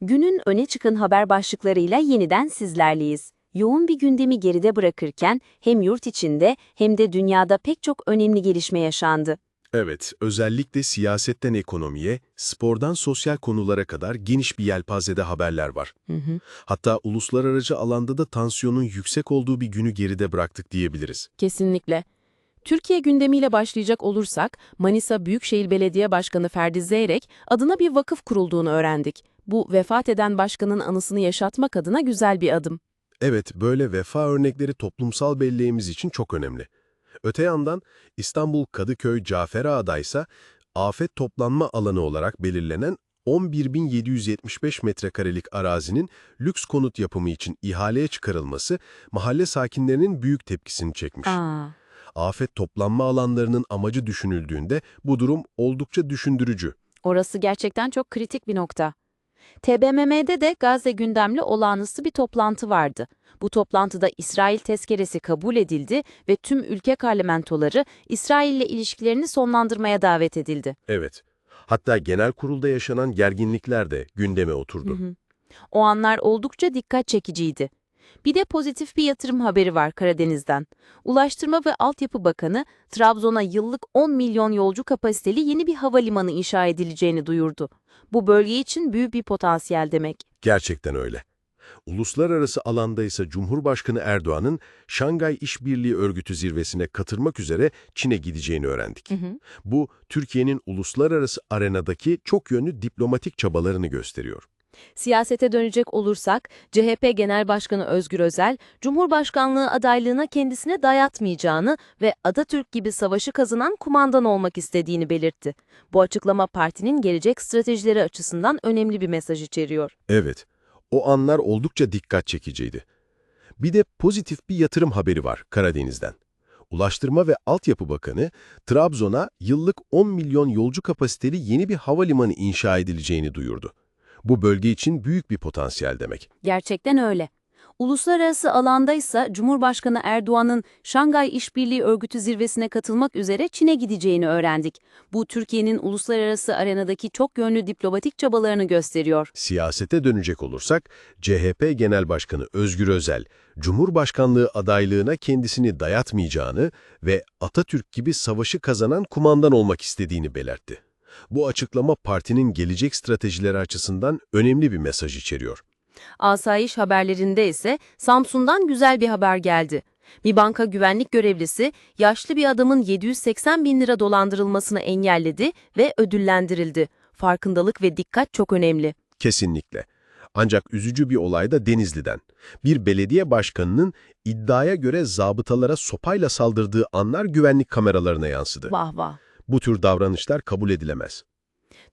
Günün öne çıkan haber başlıklarıyla yeniden sizlerleyiz. Yoğun bir gündemi geride bırakırken hem yurt içinde hem de dünyada pek çok önemli gelişme yaşandı. Evet, özellikle siyasetten ekonomiye, spordan sosyal konulara kadar geniş bir yelpazede haberler var. Hı hı. Hatta uluslararası alanda da tansiyonun yüksek olduğu bir günü geride bıraktık diyebiliriz. Kesinlikle. Türkiye gündemiyle başlayacak olursak, Manisa Büyükşehir Belediye Başkanı Ferdi Zeyrek adına bir vakıf kurulduğunu öğrendik. Bu vefat eden başkanın anısını yaşatmak adına güzel bir adım. Evet, böyle vefa örnekleri toplumsal belleğimiz için çok önemli. Öte yandan İstanbul Kadıköy Cafer Ağa'da ise afet toplanma alanı olarak belirlenen 11.775 metrekarelik arazinin lüks konut yapımı için ihaleye çıkarılması mahalle sakinlerinin büyük tepkisini çekmiş. Aa, Afet toplanma alanlarının amacı düşünüldüğünde bu durum oldukça düşündürücü. Orası gerçekten çok kritik bir nokta. TBMM'de de Gazze gündemli olağanüstü bir toplantı vardı. Bu toplantıda İsrail tezkeresi kabul edildi ve tüm ülke parlamentoları İsrail ile ilişkilerini sonlandırmaya davet edildi. Evet. Hatta genel kurulda yaşanan gerginlikler de gündeme oturdu. Hı hı. O anlar oldukça dikkat çekiciydi. Bir de pozitif bir yatırım haberi var Karadeniz'den. Ulaştırma ve Altyapı Bakanı, Trabzon'a yıllık 10 milyon yolcu kapasiteli yeni bir havalimanı inşa edileceğini duyurdu. Bu bölge için büyük bir potansiyel demek. Gerçekten öyle. Uluslararası alanda ise Cumhurbaşkanı Erdoğan'ın Şangay İşbirliği Örgütü zirvesine katılmak üzere Çin'e gideceğini öğrendik. Bu, Türkiye'nin uluslararası arenadaki çok yönlü diplomatik çabalarını gösteriyor. Siyasete dönecek olursak, CHP Genel Başkanı Özgür Özel, Cumhurbaşkanlığı adaylığına kendisine dayatmayacağını ve Atatürk gibi savaşı kazanan kumandan olmak istediğini belirtti. Bu açıklama partinin gelecek stratejileri açısından önemli bir mesaj içeriyor. Evet, o anlar oldukça dikkat çekiciydi. Bir de pozitif bir yatırım haberi var Karadeniz'den. Ulaştırma ve Altyapı Bakanı, Trabzon'a yıllık 10 milyon yolcu kapasiteli yeni bir havalimanı inşa edileceğini duyurdu. Bu bölge için büyük bir potansiyel demek. Gerçekten öyle. Uluslararası alanda ise Cumhurbaşkanı Erdoğan'ın Şangay İşbirliği Örgütü zirvesine katılmak üzere Çin'e gideceğini öğrendik. Bu Türkiye'nin uluslararası arenadaki çok yönlü diplomatik çabalarını gösteriyor. Siyasete dönecek olursak, CHP Genel Başkanı Özgür Özel, Cumhurbaşkanlığı adaylığına kendisini dayatmayacağını ve Atatürk gibi savaşı kazanan kumandan olmak istediğini belirtti. Bu açıklama partinin gelecek stratejileri açısından önemli bir mesaj içeriyor. Asayiş haberlerinde ise Samsun'dan güzel bir haber geldi. Bir banka güvenlik görevlisi yaşlı bir adamın 780 bin lira dolandırılmasını engelledi ve ödüllendirildi. Farkındalık ve dikkat çok önemli. Kesinlikle. Ancak üzücü bir olay da Denizli'den. Bir belediye başkanının iddiaya göre zabıtalara sopayla saldırdığı anlar güvenlik kameralarına yansıdı. Vah vah. Bu tür davranışlar kabul edilemez.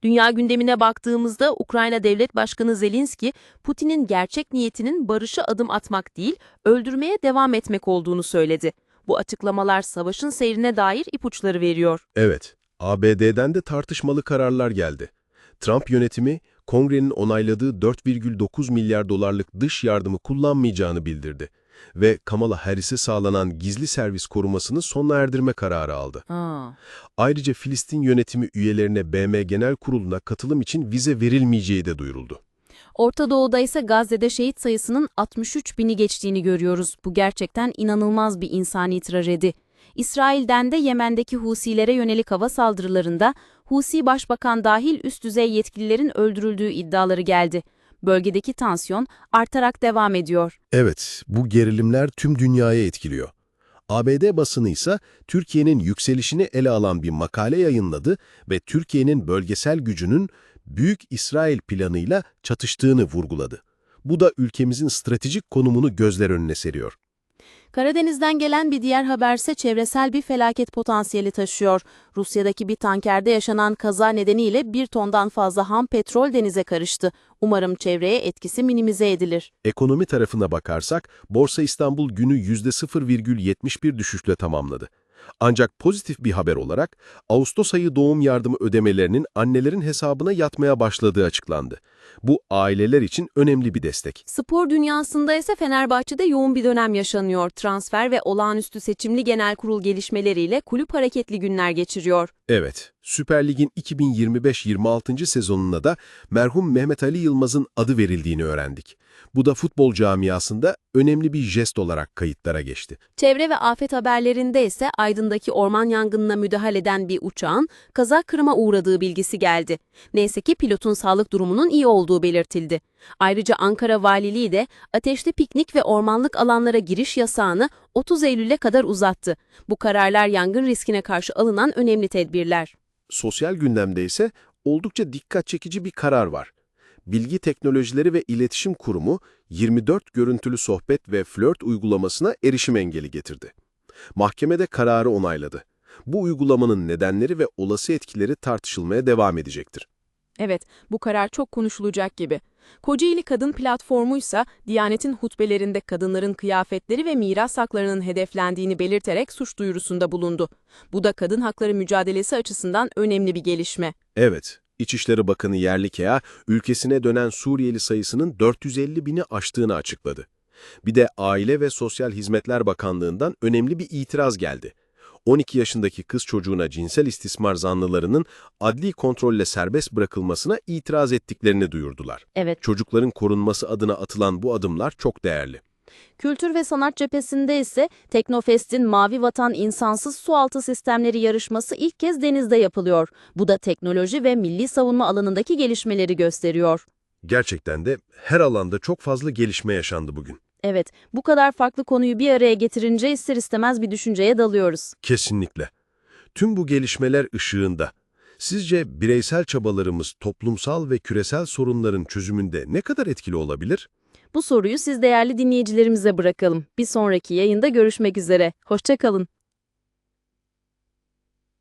Dünya gündemine baktığımızda Ukrayna Devlet Başkanı Zelenski, Putin'in gerçek niyetinin barışa adım atmak değil, öldürmeye devam etmek olduğunu söyledi. Bu açıklamalar savaşın seyrine dair ipuçları veriyor. Evet, ABD'den de tartışmalı kararlar geldi. Trump yönetimi, kongrenin onayladığı 4,9 milyar dolarlık dış yardımı kullanmayacağını bildirdi ve Kamala Harris'e sağlanan gizli servis korumasını sona erdirme kararı aldı. Aa, Ayrıca Filistin yönetimi üyelerine BM Genel Kurulu'na katılım için vize verilmeyeceği de duyuruldu. Orta Doğu'da ise Gazze'de şehit sayısının 63 bini geçtiğini görüyoruz. Bu gerçekten inanılmaz bir insani trajedi. İsrail'den de Yemen'deki Husilere yönelik hava saldırılarında Husi Başbakan dahil üst düzey yetkililerin öldürüldüğü iddiaları geldi. Bölgedeki tansiyon artarak devam ediyor. Evet, bu gerilimler tüm dünyaya etkiliyor. ABD basını ise Türkiye'nin yükselişini ele alan bir makale yayınladı ve Türkiye'nin bölgesel gücünün Büyük İsrail planıyla çatıştığını vurguladı. Bu da ülkemizin stratejik konumunu gözler önüne seriyor. Karadeniz'den gelen bir diğer haberse çevresel bir felaket potansiyeli taşıyor. Rusya'daki bir tankerde yaşanan kaza nedeniyle bir tondan fazla ham petrol denize karıştı. Umarım çevreye etkisi minimize edilir. Ekonomi tarafına bakarsak, Borsa İstanbul günü %0,71 düşüşle tamamladı. Ancak pozitif bir haber olarak Ağustos ayı doğum yardımı ödemelerinin annelerin hesabına yatmaya başladığı açıklandı. Bu aileler için önemli bir destek. Spor dünyasında ise Fenerbahçe'de yoğun bir dönem yaşanıyor. Transfer ve olağanüstü seçimli genel kurul gelişmeleriyle kulüp hareketli günler geçiriyor. Evet, Süper Lig'in 2025-26. sezonuna da merhum Mehmet Ali Yılmaz'ın adı verildiğini öğrendik. Bu da futbol camiasında önemli bir jest olarak kayıtlara geçti. Çevre ve afet haberlerinde ise Aydın'daki orman yangınına müdahale eden bir uçağın kaza kırıma uğradığı bilgisi geldi. Neyse ki pilotun sağlık durumunun iyi olduğu belirtildi. Ayrıca Ankara Valiliği de ateşli piknik ve ormanlık alanlara giriş yasağını 30 Eylül'e kadar uzattı. Bu kararlar yangın riskine karşı alınan önemli tedbirler. Sosyal gündemde ise oldukça dikkat çekici bir karar var. Bilgi Teknolojileri ve İletişim Kurumu 24 görüntülü sohbet ve flört uygulamasına erişim engeli getirdi. Mahkemede kararı onayladı. Bu uygulamanın nedenleri ve olası etkileri tartışılmaya devam edecektir. Evet, bu karar çok konuşulacak gibi. Kocaeli Kadın Platformu'ysa Diyanet'in hutbelerinde kadınların kıyafetleri ve miras haklarının hedeflendiğini belirterek suç duyurusunda bulundu. Bu da kadın hakları mücadelesi açısından önemli bir gelişme. Evet, İçişleri Bakanı Yerlikaya, ülkesine dönen Suriyeli sayısının 450 bini aştığını açıkladı. Bir de Aile ve Sosyal Hizmetler Bakanlığı'ndan önemli bir itiraz geldi. 12 yaşındaki kız çocuğuna cinsel istismar zanlılarının adli kontrolle serbest bırakılmasına itiraz ettiklerini duyurdular. Evet. Çocukların korunması adına atılan bu adımlar çok değerli. Kültür ve sanat cephesinde ise Teknofest'in Mavi Vatan İnsansız Sualtı Sistemleri yarışması ilk kez denizde yapılıyor. Bu da teknoloji ve milli savunma alanındaki gelişmeleri gösteriyor. Gerçekten de her alanda çok fazla gelişme yaşandı bugün. Evet, bu kadar farklı konuyu bir araya getirince ister istemez bir düşünceye dalıyoruz. Kesinlikle. Tüm bu gelişmeler ışığında, sizce bireysel çabalarımız toplumsal ve küresel sorunların çözümünde ne kadar etkili olabilir? Bu soruyu siz değerli dinleyicilerimize bırakalım. Bir sonraki yayında görüşmek üzere. Hoşçakalın.